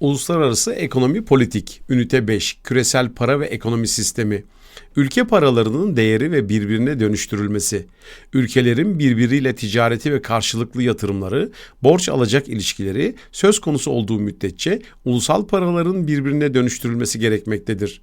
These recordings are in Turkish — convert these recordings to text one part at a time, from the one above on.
Uluslararası Ekonomi Politik, Ünite 5, Küresel Para ve Ekonomi Sistemi, ülke paralarının değeri ve birbirine dönüştürülmesi, ülkelerin birbiriyle ticareti ve karşılıklı yatırımları, borç alacak ilişkileri söz konusu olduğu müddetçe ulusal paraların birbirine dönüştürülmesi gerekmektedir.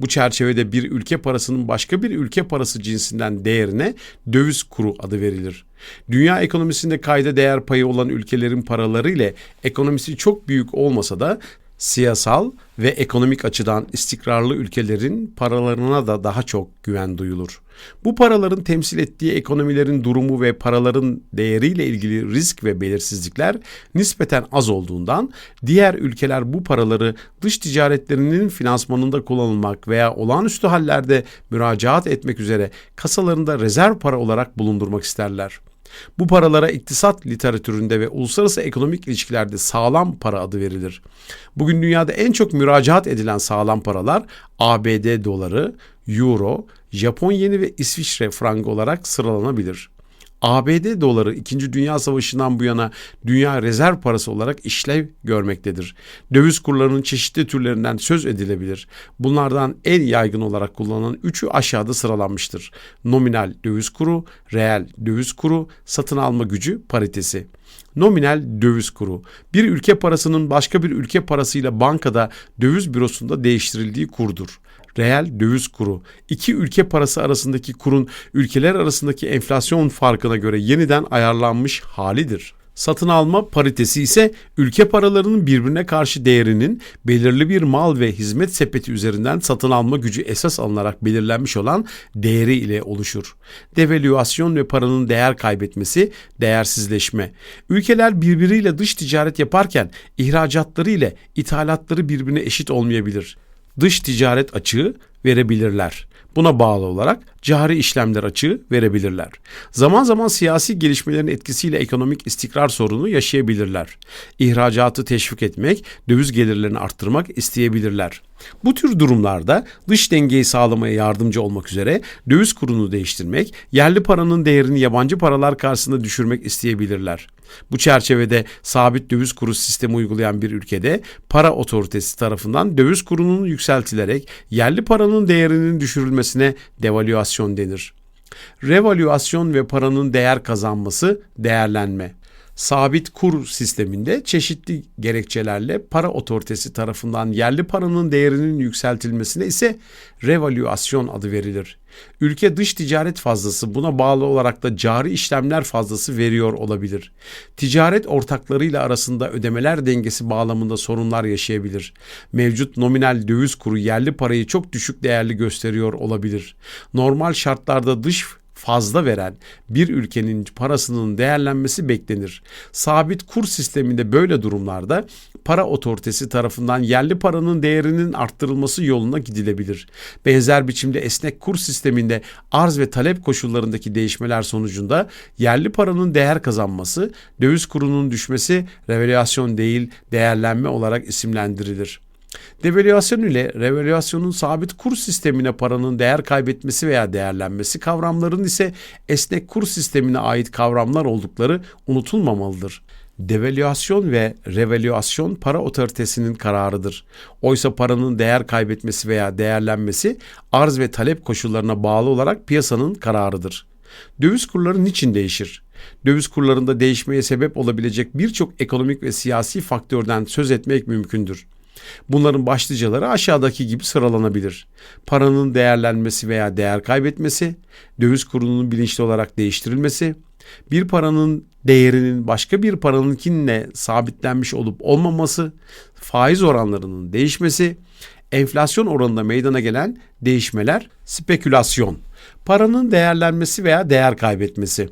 Bu çerçevede bir ülke parasının başka bir ülke parası cinsinden değerine döviz kuru adı verilir. Dünya ekonomisinde kayda değer payı olan ülkelerin paraları ile ekonomisi çok büyük olmasa da siyasal ve ekonomik açıdan istikrarlı ülkelerin paralarına da daha çok güven duyulur. Bu paraların temsil ettiği ekonomilerin durumu ve paraların değeriyle ilgili risk ve belirsizlikler nispeten az olduğundan diğer ülkeler bu paraları dış ticaretlerinin finansmanında kullanılmak veya olağanüstü hallerde müracaat etmek üzere kasalarında rezerv para olarak bulundurmak isterler. Bu paralara iktisat literatüründe ve uluslararası ekonomik ilişkilerde sağlam para adı verilir. Bugün dünyada en çok müracaat edilen sağlam paralar ABD doları, euro, Japon yeni ve İsviçre frangı olarak sıralanabilir. ABD doları 2. Dünya Savaşı'ndan bu yana dünya rezerv parası olarak işlev görmektedir. Döviz kurlarının çeşitli türlerinden söz edilebilir. Bunlardan en yaygın olarak kullanılan üçü aşağıda sıralanmıştır. Nominal döviz kuru, reel döviz kuru, satın alma gücü paritesi. Nominal döviz kuru. Bir ülke parasının başka bir ülke parasıyla bankada döviz bürosunda değiştirildiği kurdur reel döviz kuru, iki ülke parası arasındaki kurun ülkeler arasındaki enflasyon farkına göre yeniden ayarlanmış halidir. Satın alma paritesi ise ülke paralarının birbirine karşı değerinin belirli bir mal ve hizmet sepeti üzerinden satın alma gücü esas alınarak belirlenmiş olan değeri ile oluşur. Devalüasyon ve paranın değer kaybetmesi, değersizleşme. Ülkeler birbiriyle dış ticaret yaparken ihracatları ile ithalatları birbirine eşit olmayabilir dış ticaret açığı verebilirler. Buna bağlı olarak cari işlemler açığı verebilirler. Zaman zaman siyasi gelişmelerin etkisiyle ekonomik istikrar sorunu yaşayabilirler. İhracatı teşvik etmek, döviz gelirlerini arttırmak isteyebilirler. Bu tür durumlarda dış dengeyi sağlamaya yardımcı olmak üzere döviz kurunu değiştirmek, yerli paranın değerini yabancı paralar karşısında düşürmek isteyebilirler. Bu çerçevede sabit döviz kuru sistemi uygulayan bir ülkede para otoritesi tarafından döviz kurunun yükseltilerek yerli paranın değerinin düşürülmesine devalüasyon denir. Revalüasyon ve paranın değer kazanması değerlenme sabit kur sisteminde çeşitli gerekçelerle para otoritesi tarafından yerli paranın değerinin yükseltilmesine ise revalüasyon adı verilir. Ülke dış ticaret fazlası buna bağlı olarak da cari işlemler fazlası veriyor olabilir. Ticaret ortaklarıyla arasında ödemeler dengesi bağlamında sorunlar yaşayabilir. Mevcut nominal döviz kuru yerli parayı çok düşük değerli gösteriyor olabilir. Normal şartlarda dış fazla veren bir ülkenin parasının değerlenmesi beklenir. Sabit kur sisteminde böyle durumlarda para otoritesi tarafından yerli paranın değerinin arttırılması yoluna gidilebilir. Benzer biçimde esnek kur sisteminde arz ve talep koşullarındaki değişmeler sonucunda yerli paranın değer kazanması, döviz kurunun düşmesi revalyasyon değil değerlenme olarak isimlendirilir. Devalüasyon ile revalüasyonun sabit kur sistemine paranın değer kaybetmesi veya değerlenmesi kavramların ise esnek kur sistemine ait kavramlar oldukları unutulmamalıdır. Devalüasyon ve revalüasyon para otoritesinin kararıdır. Oysa paranın değer kaybetmesi veya değerlenmesi arz ve talep koşullarına bağlı olarak piyasanın kararıdır. Döviz kurları niçin değişir? Döviz kurlarında değişmeye sebep olabilecek birçok ekonomik ve siyasi faktörden söz etmek mümkündür. Bunların başlıcaları aşağıdaki gibi sıralanabilir. Paranın değerlenmesi veya değer kaybetmesi, döviz kurunun bilinçli olarak değiştirilmesi, bir paranın değerinin başka bir paranınkinle sabitlenmiş olup olmaması, faiz oranlarının değişmesi, enflasyon oranında meydana gelen değişmeler, spekülasyon, paranın değerlenmesi veya değer kaybetmesi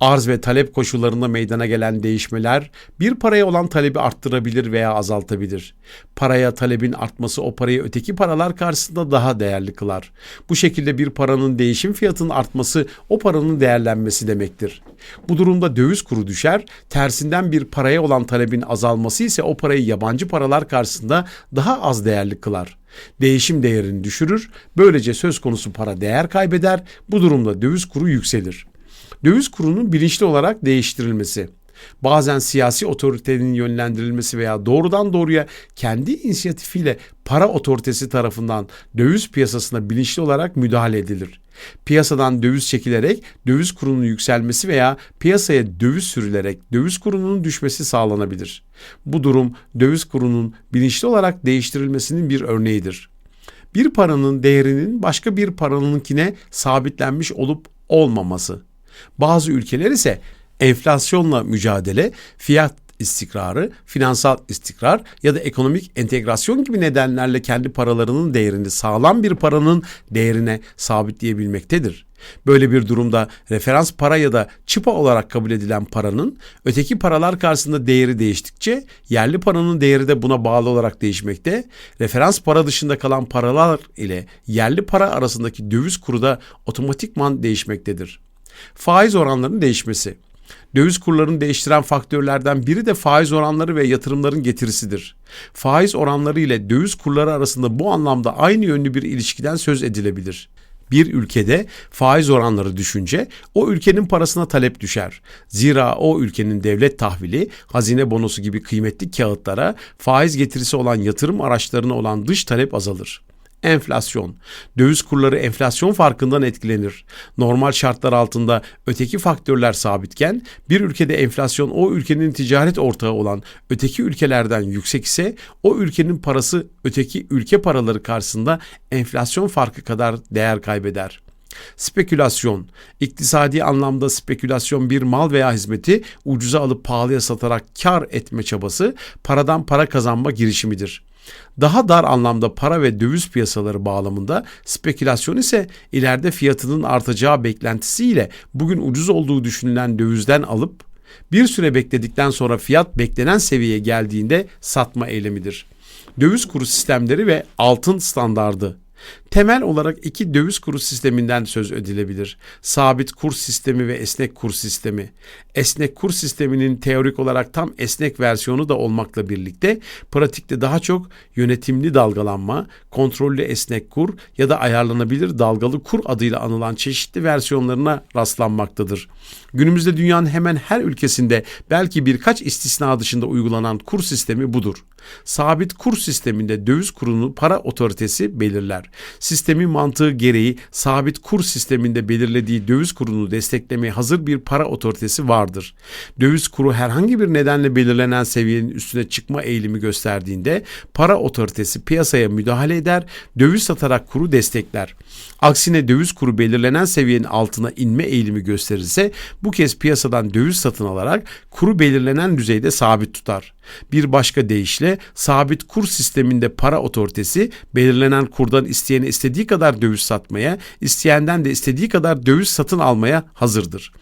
arz ve talep koşullarında meydana gelen değişmeler bir paraya olan talebi arttırabilir veya azaltabilir. Paraya talebin artması o parayı öteki paralar karşısında daha değerli kılar. Bu şekilde bir paranın değişim fiyatının artması o paranın değerlenmesi demektir. Bu durumda döviz kuru düşer, tersinden bir paraya olan talebin azalması ise o parayı yabancı paralar karşısında daha az değerli kılar. Değişim değerini düşürür, böylece söz konusu para değer kaybeder, bu durumda döviz kuru yükselir. Döviz kurunun bilinçli olarak değiştirilmesi. Bazen siyasi otoritenin yönlendirilmesi veya doğrudan doğruya kendi inisiyatifiyle para otoritesi tarafından döviz piyasasına bilinçli olarak müdahale edilir. Piyasadan döviz çekilerek döviz kurunun yükselmesi veya piyasaya döviz sürülerek döviz kurunun düşmesi sağlanabilir. Bu durum döviz kurunun bilinçli olarak değiştirilmesinin bir örneğidir. Bir paranın değerinin başka bir paranınkine sabitlenmiş olup olmaması. Bazı ülkeler ise enflasyonla mücadele, fiyat istikrarı, finansal istikrar ya da ekonomik entegrasyon gibi nedenlerle kendi paralarının değerini sağlam bir paranın değerine sabitleyebilmektedir. Böyle bir durumda referans para ya da çıpa olarak kabul edilen paranın öteki paralar karşısında değeri değiştikçe yerli paranın değeri de buna bağlı olarak değişmekte. Referans para dışında kalan paralar ile yerli para arasındaki döviz kuru da otomatikman değişmektedir. Faiz oranlarının değişmesi Döviz kurlarını değiştiren faktörlerden biri de faiz oranları ve yatırımların getirisidir. Faiz oranları ile döviz kurları arasında bu anlamda aynı yönlü bir ilişkiden söz edilebilir. Bir ülkede faiz oranları düşünce o ülkenin parasına talep düşer. Zira o ülkenin devlet tahvili, hazine bonosu gibi kıymetli kağıtlara faiz getirisi olan yatırım araçlarına olan dış talep azalır. Enflasyon. Döviz kurları enflasyon farkından etkilenir. Normal şartlar altında öteki faktörler sabitken bir ülkede enflasyon o ülkenin ticaret ortağı olan öteki ülkelerden yüksek ise o ülkenin parası öteki ülke paraları karşısında enflasyon farkı kadar değer kaybeder. Spekülasyon. İktisadi anlamda spekülasyon bir mal veya hizmeti ucuza alıp pahalıya satarak kar etme çabası, paradan para kazanma girişimidir. Daha dar anlamda para ve döviz piyasaları bağlamında spekülasyon ise ileride fiyatının artacağı beklentisiyle bugün ucuz olduğu düşünülen dövizden alıp bir süre bekledikten sonra fiyat beklenen seviyeye geldiğinde satma eylemidir. Döviz kuru sistemleri ve altın standardı Temel olarak iki döviz kuru sisteminden söz edilebilir. Sabit kur sistemi ve esnek kur sistemi. Esnek kur sisteminin teorik olarak tam esnek versiyonu da olmakla birlikte pratikte daha çok yönetimli dalgalanma, kontrollü esnek kur ya da ayarlanabilir dalgalı kur adıyla anılan çeşitli versiyonlarına rastlanmaktadır. Günümüzde dünyanın hemen her ülkesinde belki birkaç istisna dışında uygulanan kur sistemi budur. Sabit kur sisteminde döviz kurunu para otoritesi belirler sistemin mantığı gereği sabit kur sisteminde belirlediği döviz kurunu desteklemeye hazır bir para otoritesi vardır. Döviz kuru herhangi bir nedenle belirlenen seviyenin üstüne çıkma eğilimi gösterdiğinde para otoritesi piyasaya müdahale eder, döviz satarak kuru destekler. Aksine döviz kuru belirlenen seviyenin altına inme eğilimi gösterirse bu kez piyasadan döviz satın alarak kuru belirlenen düzeyde sabit tutar. Bir başka deyişle sabit kur sisteminde para otoritesi belirlenen kurdan isteyene istediği kadar döviz satmaya, isteyenden de istediği kadar döviz satın almaya hazırdır.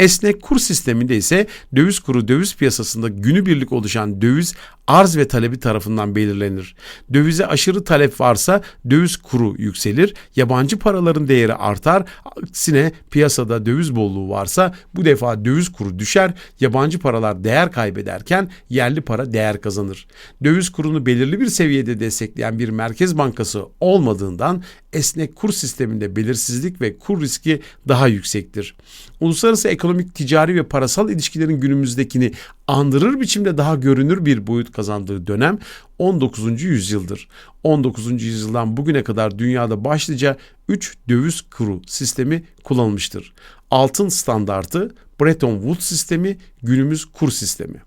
Esnek kur sisteminde ise döviz kuru döviz piyasasında günübirlik oluşan döviz arz ve talebi tarafından belirlenir. Dövize aşırı talep varsa döviz kuru yükselir, yabancı paraların değeri artar. Aksine piyasada döviz bolluğu varsa bu defa döviz kuru düşer, yabancı paralar değer kaybederken yerli para değer kazanır. Döviz kurunu belirli bir seviyede destekleyen bir merkez bankası olmadığından esnek kur sisteminde belirsizlik ve kur riski daha yüksektir. Uluslararası ekonomik, ticari ve parasal ilişkilerin günümüzdekini andırır biçimde daha görünür bir boyut kazandığı dönem 19. yüzyıldır. 19. yüzyıldan bugüne kadar dünyada başlıca 3 döviz kuru sistemi kullanılmıştır. Altın standartı, Bretton Woods sistemi, günümüz kur sistemi.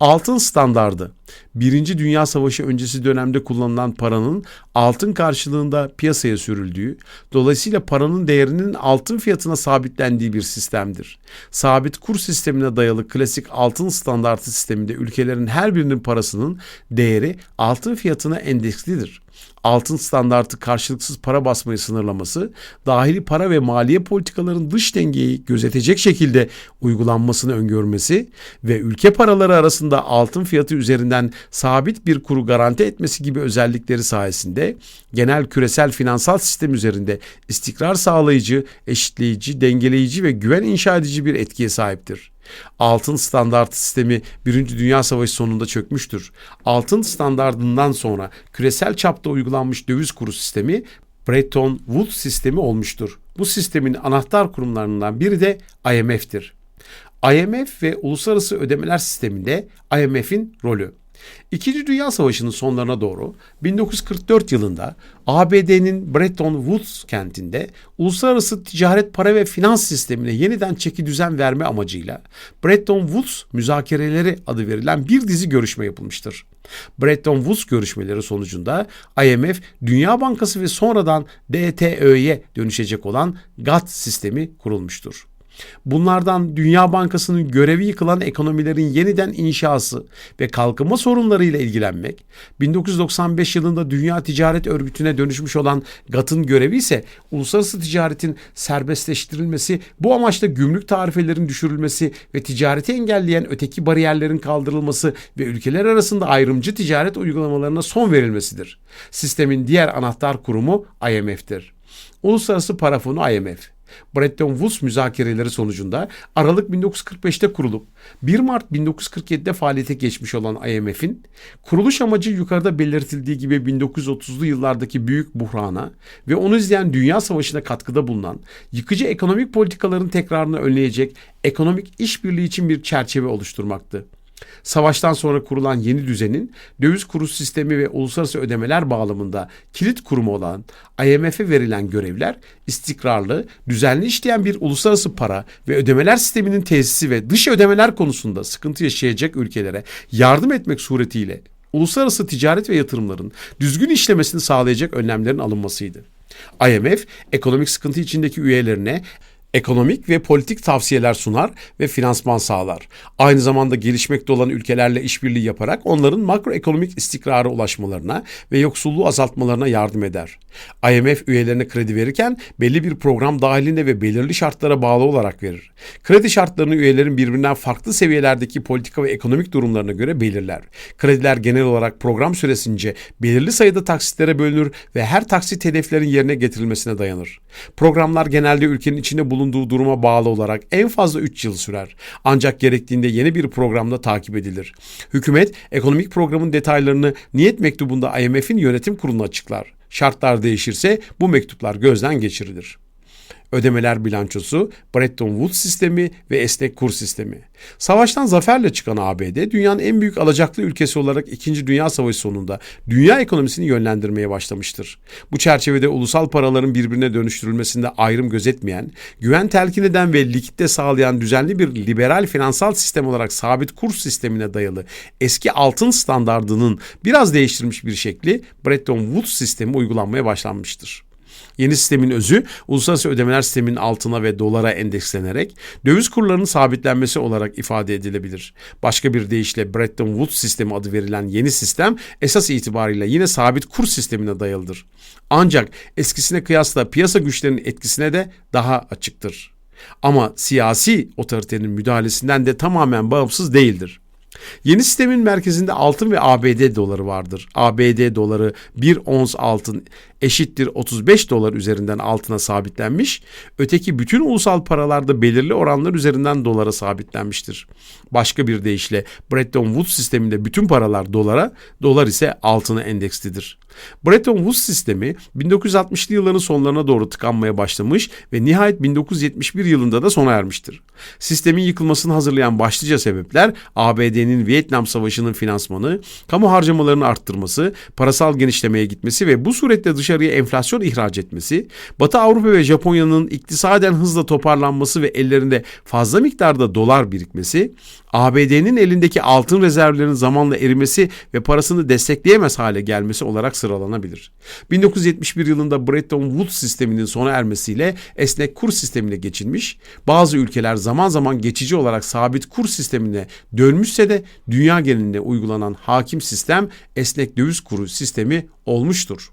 Altın standardı. Birinci Dünya Savaşı öncesi dönemde kullanılan paranın altın karşılığında piyasaya sürüldüğü, dolayısıyla paranın değerinin altın fiyatına sabitlendiği bir sistemdir. Sabit kur sistemine dayalı klasik altın standartı sisteminde ülkelerin her birinin parasının değeri altın fiyatına endekslidir altın standartı karşılıksız para basmayı sınırlaması, dahili para ve maliye politikaların dış dengeyi gözetecek şekilde uygulanmasını öngörmesi ve ülke paraları arasında altın fiyatı üzerinden sabit bir kuru garanti etmesi gibi özellikleri sayesinde genel küresel finansal sistem üzerinde istikrar sağlayıcı, eşitleyici, dengeleyici ve güven inşa edici bir etkiye sahiptir. Altın standart sistemi Birinci Dünya Savaşı sonunda çökmüştür. Altın standardından sonra küresel çapta uygulanmış döviz kuru sistemi Bretton Woods sistemi olmuştur. Bu sistemin anahtar kurumlarından biri de IMF'tir. IMF ve uluslararası ödemeler sisteminde IMF'in rolü. İkinci Dünya Savaşı'nın sonlarına doğru 1944 yılında ABD'nin Bretton Woods kentinde uluslararası ticaret para ve finans sistemine yeniden çeki düzen verme amacıyla Bretton Woods müzakereleri adı verilen bir dizi görüşme yapılmıştır. Bretton Woods görüşmeleri sonucunda IMF, Dünya Bankası ve sonradan DTÖ'ye dönüşecek olan GATT sistemi kurulmuştur. Bunlardan Dünya Bankası'nın görevi yıkılan ekonomilerin yeniden inşası ve kalkınma sorunlarıyla ilgilenmek, 1995 yılında Dünya Ticaret Örgütü'ne dönüşmüş olan GATT'ın görevi ise uluslararası ticaretin serbestleştirilmesi, bu amaçla gümrük tarifelerin düşürülmesi ve ticareti engelleyen öteki bariyerlerin kaldırılması ve ülkeler arasında ayrımcı ticaret uygulamalarına son verilmesidir. Sistemin diğer anahtar kurumu IMF'tir. Uluslararası Para Fonu IMF. Bretton Woods müzakereleri sonucunda Aralık 1945'te kurulup 1 Mart 1947'de faaliyete geçmiş olan IMF'in kuruluş amacı yukarıda belirtildiği gibi 1930'lu yıllardaki büyük buhrana ve onu izleyen Dünya Savaşı'na katkıda bulunan yıkıcı ekonomik politikaların tekrarını önleyecek ekonomik işbirliği için bir çerçeve oluşturmaktı. Savaştan sonra kurulan yeni düzenin döviz kuru sistemi ve uluslararası ödemeler bağlamında kilit kurumu olan IMF'e verilen görevler istikrarlı, düzenli işleyen bir uluslararası para ve ödemeler sisteminin tesisi ve dış ödemeler konusunda sıkıntı yaşayacak ülkelere yardım etmek suretiyle uluslararası ticaret ve yatırımların düzgün işlemesini sağlayacak önlemlerin alınmasıydı. IMF ekonomik sıkıntı içindeki üyelerine ekonomik ve politik tavsiyeler sunar ve finansman sağlar. Aynı zamanda gelişmekte olan ülkelerle işbirliği yaparak onların makroekonomik istikrara ulaşmalarına ve yoksulluğu azaltmalarına yardım eder. IMF üyelerine kredi verirken belli bir program dahilinde ve belirli şartlara bağlı olarak verir. Kredi şartlarını üyelerin birbirinden farklı seviyelerdeki politika ve ekonomik durumlarına göre belirler. Krediler genel olarak program süresince belirli sayıda taksitlere bölünür ve her taksit hedeflerin yerine getirilmesine dayanır. Programlar genelde ülkenin içinde bulunduğu duruma bağlı olarak en fazla 3 yıl sürer. Ancak gerektiğinde yeni bir programda takip edilir. Hükümet ekonomik programın detaylarını niyet mektubunda IMF'in yönetim kuruluna açıklar. Şartlar değişirse bu mektuplar gözden geçirilir ödemeler bilançosu, Bretton Woods sistemi ve esnek kur sistemi. Savaştan zaferle çıkan ABD, dünyanın en büyük alacaklı ülkesi olarak 2. Dünya Savaşı sonunda dünya ekonomisini yönlendirmeye başlamıştır. Bu çerçevede ulusal paraların birbirine dönüştürülmesinde ayrım gözetmeyen, güven telkin eden ve likitte sağlayan düzenli bir liberal finansal sistem olarak sabit kur sistemine dayalı eski altın standardının biraz değiştirilmiş bir şekli Bretton Woods sistemi uygulanmaya başlanmıştır. Yeni sistemin özü uluslararası ödemeler sisteminin altına ve dolara endekslenerek döviz kurlarının sabitlenmesi olarak ifade edilebilir. Başka bir deyişle Bretton Woods sistemi adı verilen yeni sistem esas itibariyle yine sabit kur sistemine dayalıdır. Ancak eskisine kıyasla piyasa güçlerinin etkisine de daha açıktır. Ama siyasi otoritenin müdahalesinden de tamamen bağımsız değildir. Yeni sistemin merkezinde altın ve ABD doları vardır. ABD doları 1 ons altın eşittir 35 dolar üzerinden altına sabitlenmiş. Öteki bütün ulusal paralarda belirli oranlar üzerinden dolara sabitlenmiştir. Başka bir deyişle Bretton Woods sisteminde bütün paralar dolara, dolar ise altına endekslidir. Bretton Woods sistemi 1960'lı yılların sonlarına doğru tıkanmaya başlamış ve nihayet 1971 yılında da sona ermiştir. Sistemin yıkılmasını hazırlayan başlıca sebepler ABD'nin Vietnam Savaşı'nın finansmanı, kamu harcamalarını arttırması, parasal genişlemeye gitmesi ve bu surette dışarıya enflasyon ihraç etmesi, Batı Avrupa ve Japonya'nın iktisaden hızla toparlanması ve ellerinde fazla miktarda dolar birikmesi, ABD'nin elindeki altın rezervlerinin zamanla erimesi ve parasını destekleyemez hale gelmesi olarak sıralanabilir. 1971 yılında Bretton Woods sisteminin sona ermesiyle esnek kur sistemine geçilmiş, bazı ülkeler zaman zaman geçici olarak sabit kur sistemine dönmüşse de dünya genelinde uygulanan hakim sistem esnek döviz kuru sistemi olmuştur.